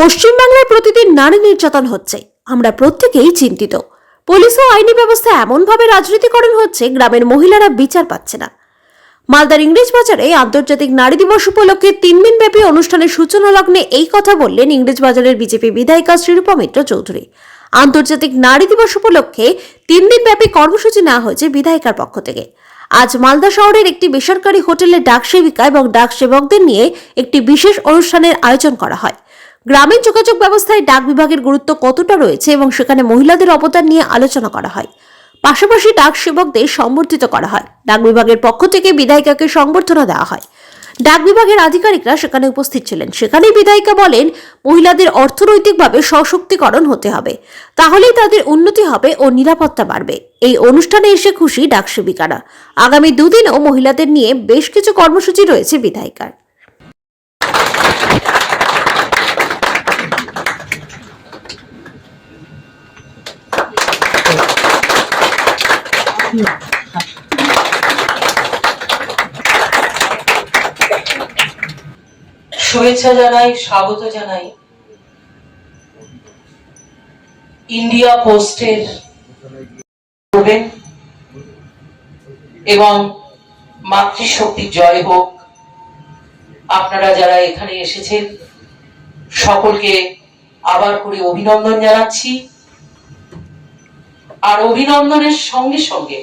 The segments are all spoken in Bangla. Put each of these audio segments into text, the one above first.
পশ্চিমবাংলায় প্রতিদিন নারী নির্যাতন হচ্ছে। আমরা প্রত্যেকেই চিন্তিত। পুলিশ ও আইনি ব্যবস্থা এমনভাবে রাজনীতিকরণ হচ্ছে, গ্রামের মহিলারা বিচার পাচ্ছে না। মালদার ইংরেজ বাজারে আন্তর্জাতিক নারী দিবস উপলক্ষে তিন দিনব্যাপী অনুষ্ঠানের সূচনা লগ্নে এই কথা বললেন ইংরেজ বাজারের বিজেপি বিধায়িকা শ্রীরূপা মিত্র চৌধুরী। আন্তর্জাতিক নারী দিবস উপলক্ষে তিন দিনব্যাপী কর্মসূচি নেওয়া হয়েছে বিধায়িকার পক্ষ থেকে। আজ মালদা শহরের একটি বেসরকারি হোটেলে ডাক সেবিকা এবং ডাক সেবকদের নিয়ে একটি বিশেষ অনুষ্ঠানের আয়োজন করা হয়। গ্রামীণ যোগাযোগ ব্যবস্থায় ডাক বিভাগের গুরুত্ব কতটা রয়েছে এবং সেখানে মহিলাদের অবদান নিয়ে আলোচনা করা হয়। পাশাপাশি ডাক সেবকদের সম্বর্ধিত করা হয়। ডাক বিভাগের পক্ষ থেকে বিধায়িকাকে সংবর্ধনা দেওয়া হয়। ডাক বিভাগের আধিকারিকরা সেখানে উপস্থিত ছিলেন। সেখানেই বিধায়িকা বলেন, মহিলাদের অর্থনৈতিকভাবে সশক্তিকরণ হতে হবে। তাহলেই তাদের উন্নতি হবে ও নিরাপত্তা বাড়বে। এই অনুষ্ঠানে এসে খুশি ডাক সেবিকারা। আগামী দুদিনও মহিলাদের নিয়ে বেশ কিছু কর্মসূচি রয়েছে বিধায়িকার। শুভেচ্ছা জানাই, স্বাগত জানাই। ইন্ডিয়া পোস্টের এবং মাতৃশক্তি জয় হোক। আপনারা যারা এখানে এসেছেন, সকলকে আবার করে অভিনন্দন জানাচ্ছি। আর অভিনন্দনের সঙ্গে সঙ্গে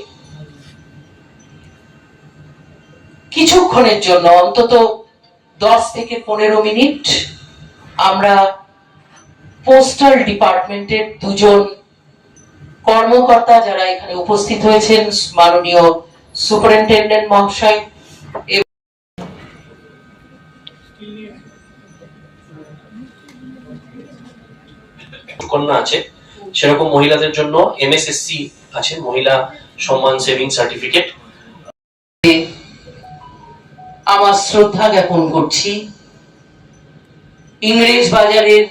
কিছুক্ষণের জন্য অন্তত দশ থেকে পনেরো মিনিট আমরা পোস্টাল ডিপার্টমেন্টের দুজন কর্মকর্তা যারা এখানে উপস্থিত হয়েছেন, মাননীয় সুপারিনটেন্ডেন্ট মহাশয় কন্যা আছে, সেরকম মহিলাদের জন্য এমএসএসসি আছে, মহিলা সম্মান সেভিং সার্টিফিকেট আমার শ্রদ্ধা জ্ঞাপন করছি। ইংরেজ বাজারের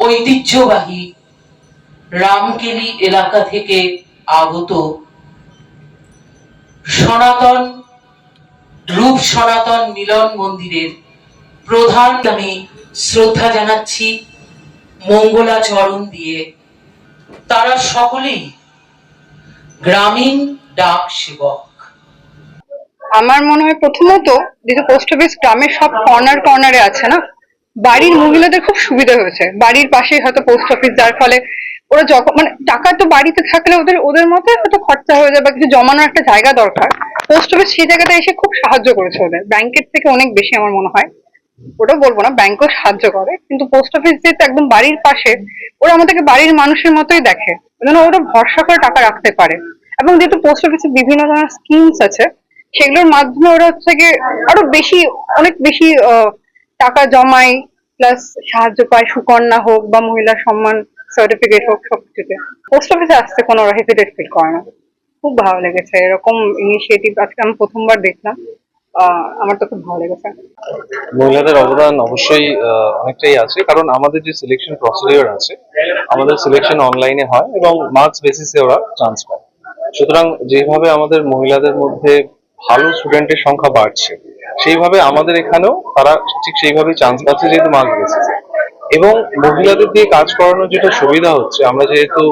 ঐতিহ্যবাহী রামকেলি এলাকা থেকে আগত সনাতন, রূপ সনাতন মিলন মন্দিরের প্রধান আমি শ্রদ্ধা জানাচ্ছি মঙ্গলাচরণ দিয়ে। তারা সকলেই গ্রামীণ ডাক সেবক। আমার মনে হয় প্রথমত যেহেতু পোস্ট অফিস গ্রামের সব কর্নার কর্নারে আছে না, বাড়ির মহিলাদের খুব সুবিধা হয়েছে। বাড়ির পাশে হয়তো পোস্ট অফিস যার ফলে ওরা যখন মানে টাকা তো বাড়িতে থাকলে ওদের ওদের মতে হয়তো খরচা হয়ে যাবে বা কিছু জমানোর একটা জায়গা দরকার। পোস্ট অফিস সেই জায়গাটা এসে খুব সাহায্য করেছে ওদের। ব্যাংকের থেকে অনেক বেশি আমার মনে হয়। ওটা বলব না ব্যাংকও সাহায্য করে। কিন্তু পোস্ট অফিস যেহেতু একদম বাড়ির পাশে, ওরা আমাদেরকে বাড়ির মানুষের মতোই দেখে। ওই জন্য ওরা ভরসা করে টাকা রাখতে পারে। এবং যেহেতু পোস্ট অফিসে বিভিন্ন ধরনের স্কিমস আছে সেগুলোর মাধ্যমে ওরা হচ্ছে গিয়ে আরও বেশি, অনেক বেশি টাকা জমায় প্লাস সাহায্য পায়, সুকন্যা হোক বা মহিলা সম্মান সার্টিফিকেট হোক সব সবকিছুতে পোস্ট অফিসে আসতে কোনো ওরা হেসিটেট ফিল করে না। খুব ভালো লেগেছে, এরকম ইনিশিয়েটিভ আজকে আমি প্রথমবার দেখলাম। আমার তো খুব ভালো লেগেছে। মহিলাদের অবদান অবশ্যই অনেকটাই আছে, কারণ আমাদের যে সিলেকশন প্রসিডিওর আছে, আমাদের সিলেকশন অনলাইনে হয় এবং মার্কস বেসিসে ওরা চান্স পায় সুতরাং যেভাবে আমাদের মহিলাদের মধ্যে ভালো স্টুডেন্টের সংখ্যা বাড়ছে। সেইভাবে আমাদের এখানেও তারা ঠিক সেইভাবে চান্স পাচ্ছে যেহেতু মার্ক বেসিস এবং মহিলাদের দিয়ে কাজ করানোর যেটা সুবিধা হচ্ছে, আমরা যেহেতু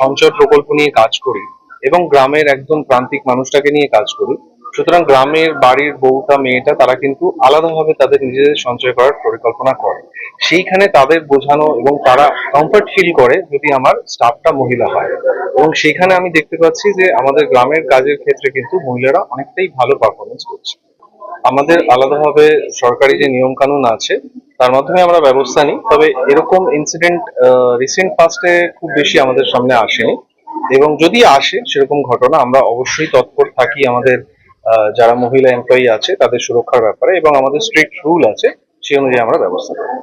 সঞ্চয় প্রকল্প নিয়ে কাজ করি এবং গ্রামের একদম প্রান্তিক মানুষটাকে নিয়ে কাজ করি সুতরাং গ্রামের বাড়ির বউটা, মেয়েটা, তারা কিন্তু আলাদাভাবে তাদের নিজেদের সঞ্চয় করার পরিকল্পনা করে। সেইখানে তাদের বোঝানো এবং তারা কমফর্ট ফিল করে যদি আমার স্টাফটা মহিলা হয়। এবং সেখানে আমি দেখতে পাচ্ছি যে আমাদের গ্রামের কাজের ক্ষেত্রে কিন্তু মহিলারা অনেকটাই ভালো পারফরমেন্স করছে। আমাদের আলাদাভাবে সরকারি যে নিয়ম কানুন আছে, তার মাধ্যমে আমরা ব্যবস্থা নিই। তবে এরকম ইনসিডেন্ট রিসেন্ট পাস্টে খুব বেশি আমাদের সামনে আসেনি। এবং যদি আসে সেরকম ঘটনা, আমরা অবশ্যই তৎপর থাকি আমাদের যারা মহিলা এমপ্লয়ি আছে, তাদের সুরক্ষার ব্যাপারে এবং আমাদের স্ট্রিক্ট রুল আছে, সেই অনুযায়ী আমরা ব্যবস্থা করি